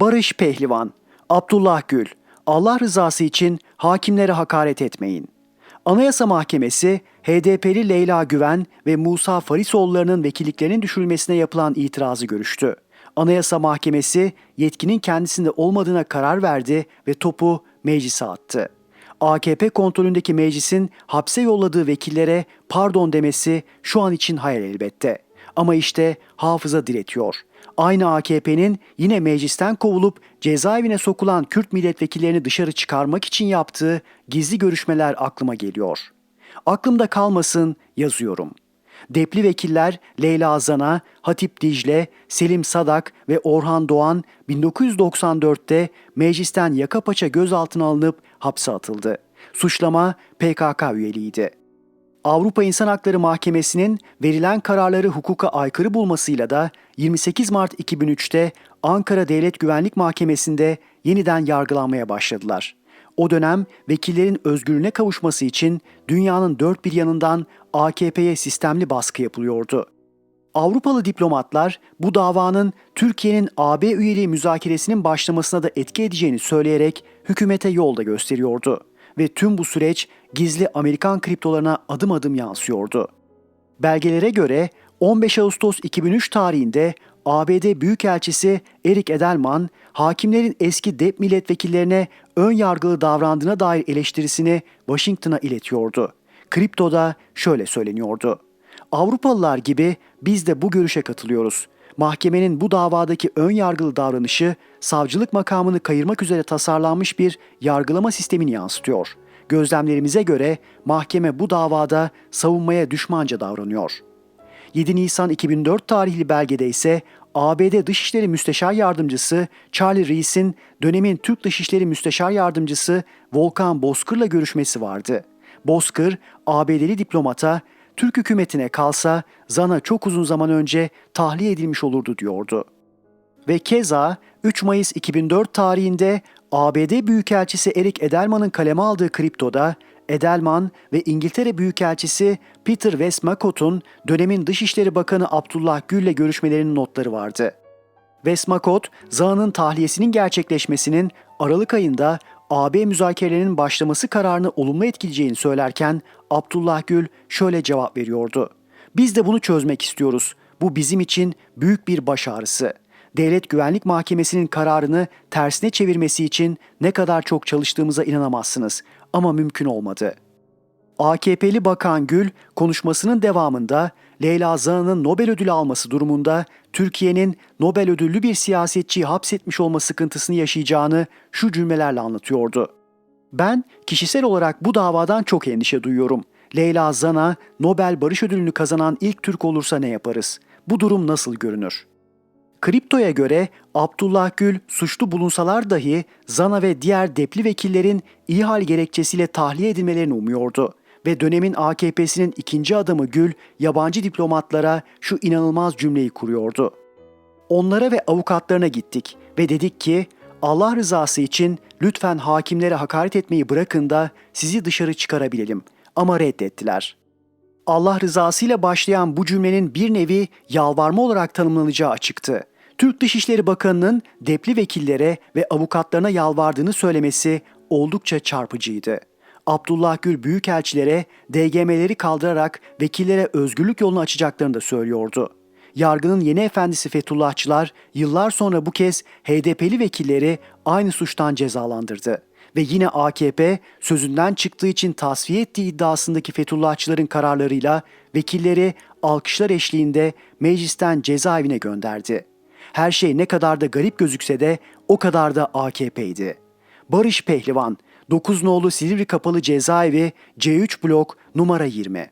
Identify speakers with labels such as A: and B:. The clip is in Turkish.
A: Barış Pehlivan, Abdullah Gül, Allah rızası için hakimlere hakaret etmeyin. Anayasa Mahkemesi, HDP'li Leyla Güven ve Musa Farisoğulları'nın vekilliklerinin düşürülmesine yapılan itirazı görüştü. Anayasa Mahkemesi yetkinin kendisinde olmadığına karar verdi ve topu meclise attı. AKP kontrolündeki meclisin hapse yolladığı vekillere pardon demesi şu an için hayal elbette. Ama işte hafıza diretiyor. Aynı AKP'nin yine meclisten kovulup cezaevine sokulan Kürt milletvekillerini dışarı çıkarmak için yaptığı gizli görüşmeler aklıma geliyor. Aklımda kalmasın yazıyorum. Depli vekiller Leyla Zana, Hatip Dicle, Selim Sadak ve Orhan Doğan 1994'te meclisten yaka paça gözaltına alınıp hapse atıldı. Suçlama PKK üyeliğiydi. Avrupa İnsan Hakları Mahkemesi'nin verilen kararları hukuka aykırı bulmasıyla da 28 Mart 2003'te Ankara Devlet Güvenlik Mahkemesi'nde yeniden yargılanmaya başladılar. O dönem vekillerin özgürlüğüne kavuşması için dünyanın dört bir yanından AKP'ye sistemli baskı yapılıyordu. Avrupalı diplomatlar bu davanın Türkiye'nin AB üyeliği müzakeresinin başlamasına da etki edeceğini söyleyerek hükümete yol da gösteriyordu ve tüm bu süreç gizli Amerikan kriptolarına adım adım yansıyordu. Belgelere göre 15 Ağustos 2003 tarihinde ABD Büyükelçisi Eric Edelman, hakimlerin eski DEP milletvekillerine ön yargılı davrandığına dair eleştirisini Washington'a iletiyordu. Kriptoda şöyle söyleniyordu. Avrupalılar gibi biz de bu görüşe katılıyoruz. Mahkemenin bu davadaki ön yargılı davranışı savcılık makamını kayırmak üzere tasarlanmış bir yargılama sistemini yansıtıyor. Gözlemlerimize göre mahkeme bu davada savunmaya düşmanca davranıyor. 7 Nisan 2004 tarihli belgede ise ABD Dışişleri Müsteşar Yardımcısı Charlie Reis'in dönemin Türk Dışişleri Müsteşar Yardımcısı Volkan Bozkır'la görüşmesi vardı. Bozkır, ABD'li diplomata Türk hükümetine kalsa Zana çok uzun zaman önce tahliye edilmiş olurdu diyordu. Ve keza 3 Mayıs 2004 tarihinde ABD Büyükelçisi Eric Edelman'ın kaleme aldığı kriptoda Edelman ve İngiltere Büyükelçisi Peter Westmacott'un dönemin Dışişleri Bakanı Abdullah Gül'le görüşmelerinin notları vardı. Westmacott, Zaha'nın tahliyesinin gerçekleşmesinin Aralık ayında AB müzakerelerinin başlaması kararını olumlu etkileyeceğini söylerken Abdullah Gül şöyle cevap veriyordu. Biz de bunu çözmek istiyoruz. Bu bizim için büyük bir baş ağrısı. Devlet Güvenlik Mahkemesi'nin kararını tersine çevirmesi için ne kadar çok çalıştığımıza inanamazsınız ama mümkün olmadı. AKP'li Bakan Gül konuşmasının devamında Leyla Zana'nın Nobel ödülü alması durumunda Türkiye'nin Nobel ödüllü bir siyasetçiyi hapsetmiş olma sıkıntısını yaşayacağını şu cümlelerle anlatıyordu. Ben kişisel olarak bu davadan çok endişe duyuyorum. Leyla Zana Nobel Barış Ödülünü kazanan ilk Türk olursa ne yaparız? Bu durum nasıl görünür? Kriptoya göre Abdullah Gül suçlu bulunsalar dahi Zana ve diğer depli vekillerin iyi hal gerekçesiyle tahliye edilmelerini umuyordu ve dönemin AKP'sinin ikinci adamı Gül yabancı diplomatlara şu inanılmaz cümleyi kuruyordu. Onlara ve avukatlarına gittik ve dedik ki Allah rızası için lütfen hakimlere hakaret etmeyi bırakın da sizi dışarı çıkarabilelim ama reddettiler. Allah rızasıyla başlayan bu cümlenin bir nevi yalvarma olarak tanımlanacağı açıktı. Türk Dışişleri Bakanı'nın depli vekillere ve avukatlarına yalvardığını söylemesi oldukça çarpıcıydı. Abdullah Gül büyükelçilere DGM'leri kaldırarak vekillere özgürlük yolunu açacaklarını da söylüyordu. Yargının yeni efendisi Fethullahçılar yıllar sonra bu kez HDP'li vekilleri aynı suçtan cezalandırdı. Ve yine AKP sözünden çıktığı için tasfiye ettiği iddiasındaki Fethullahçıların kararlarıyla vekilleri alkışlar eşliğinde meclisten cezaevine gönderdi. Her şey ne kadar da garip gözükse de o kadar da AKP'ydi. Barış Pehlivan, 9 nolu Silivri Kapalı Cezaevi C3 blok numara 20.